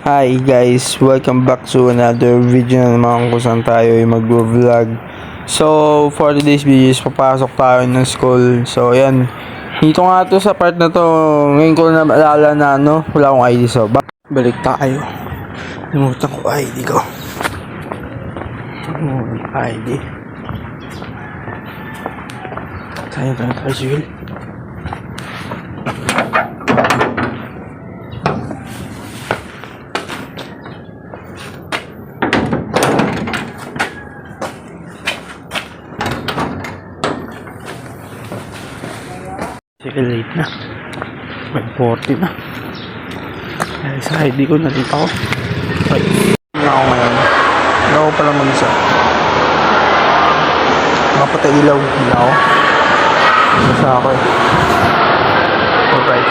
Hi guys, welcome back to another video na naman kung saan tayo ay mag-vlog. So, for today's video is papasok tayo ng school. So, ayan. Dito nga to sa part na to, ngayon ko na maalala na ano, wala akong ID. So, ba- balik tayo. Limutan ko ID ko. ID. Tayo tayo tayo. Late na. May 40 na. Dahil sa ID ko, nalita ko. Right. Ano ako ngayon? Ano ako pala mag-isa? Makapatay ilaw. Hindi ako. Isa ako eh. Alright.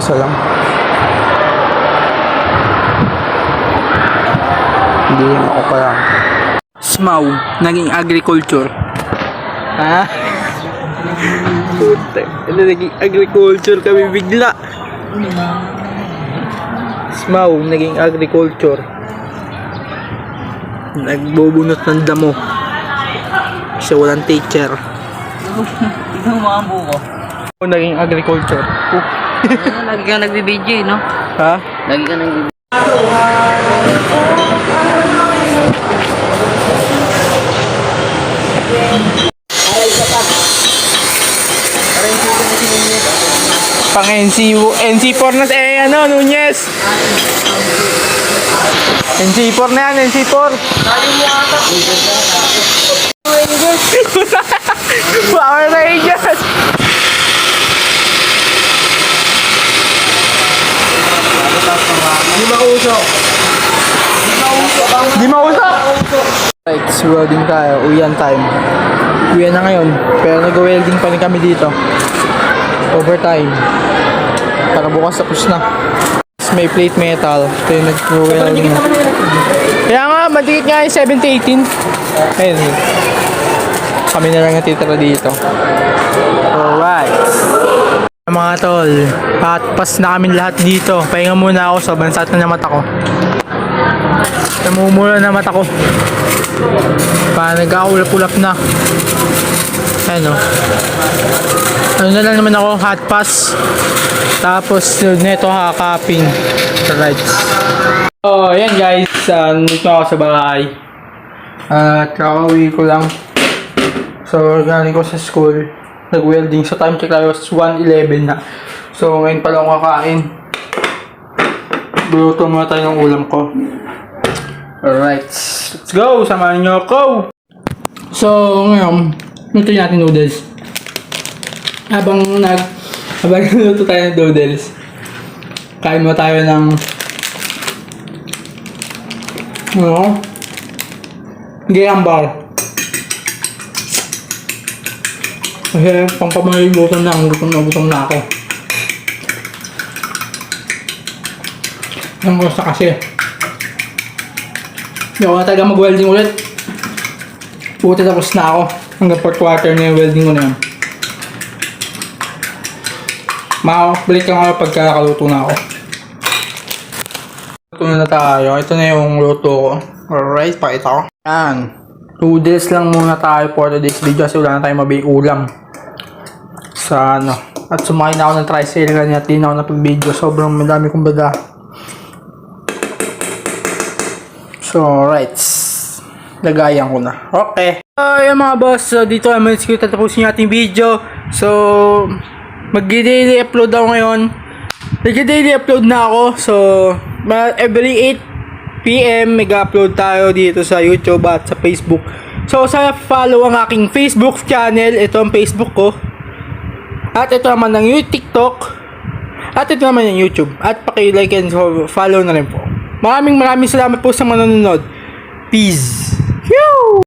Isa lang. Hindi lang ako kaya. SMAW, naging agriculture. Ha? Puta, ano naging agriculture kami bigla. SMAW, naging agriculture. Nagbubunot ng damo. Kasi walang teacher. Tignan mo ang buko. Naging agriculture. Lagi kang nagbibideo eh, no? Ha? Lagi kang nagbibideo. Pang NC, NC4 na eh, ano, Nunez. NC4 na yan, NC4. Power Rangers! Di mausok. Di mausok! Right, welding tayo. Uwian time. Uwian na ngayon. Pero nag-welding pa rin kami dito. Overtime. Para bukas tapos na. May plate metal. Ito yung nag-welding na. Kaya nga, madikit nga yung 70-18. Ayun. eh. Kami na lang natitira dito. Alright. Mga tol, patpas na kami lahat dito. Pahinga muna ako sa bansat na mata ko. Namumula na mata ko. Pa nagkakulap-kulap na. Ano? Ano na lang naman ako, hot pass. Tapos neto hakaping. Alright. Oh, yan guys. Uh, nandito ako sa bahay. At kakauwi ko lang. So, galing ko sa school. Nag-welding. So, time check tayo was 1.11 na. So, ngayon pa lang ako kakain. Buluto muna tayo ng ulam ko. Alright. Let's go! Samahan niyo ako! So, ngayon, luto natin noodles. Habang nag... Habang luto tayo ng noodles, kain mo tayo ng... Ano? Gayambal. Kasi pampamaligutan na, gutom na gutom na ako. Ang gusto kasi. Hindi ako na talaga mag-welding ulit. Puti tapos na ako. Hanggang fourth quarter na yung welding ko na yun. Makakabalik lang ako pagkakaluto na ako. Luto na tayo. Ito na yung luto ko. Alright, pakita ko. Yan. Noodles lang muna tayo for today's video kasi wala na tayong mabay ulam. Sa ano. At sumakay na ako ng tricycle kanina at di na ako napag-video. Sobrang madami kong baga. So, alright. Lagayan ko na. Okay. So, yun mga boss. So, dito naman siguro tatapusin yung ating video. So, mag-daily upload ako ngayon. Nag-daily upload na ako. So, every 8 p.m. mag-upload tayo dito sa YouTube at sa Facebook. So, sa follow ang aking Facebook channel. Ito ang Facebook ko. At ito naman ang TikTok. At ito naman yung YouTube. At paki-like and follow na rin po. Maraming maraming salamat po sa manonood. Peace. Phew!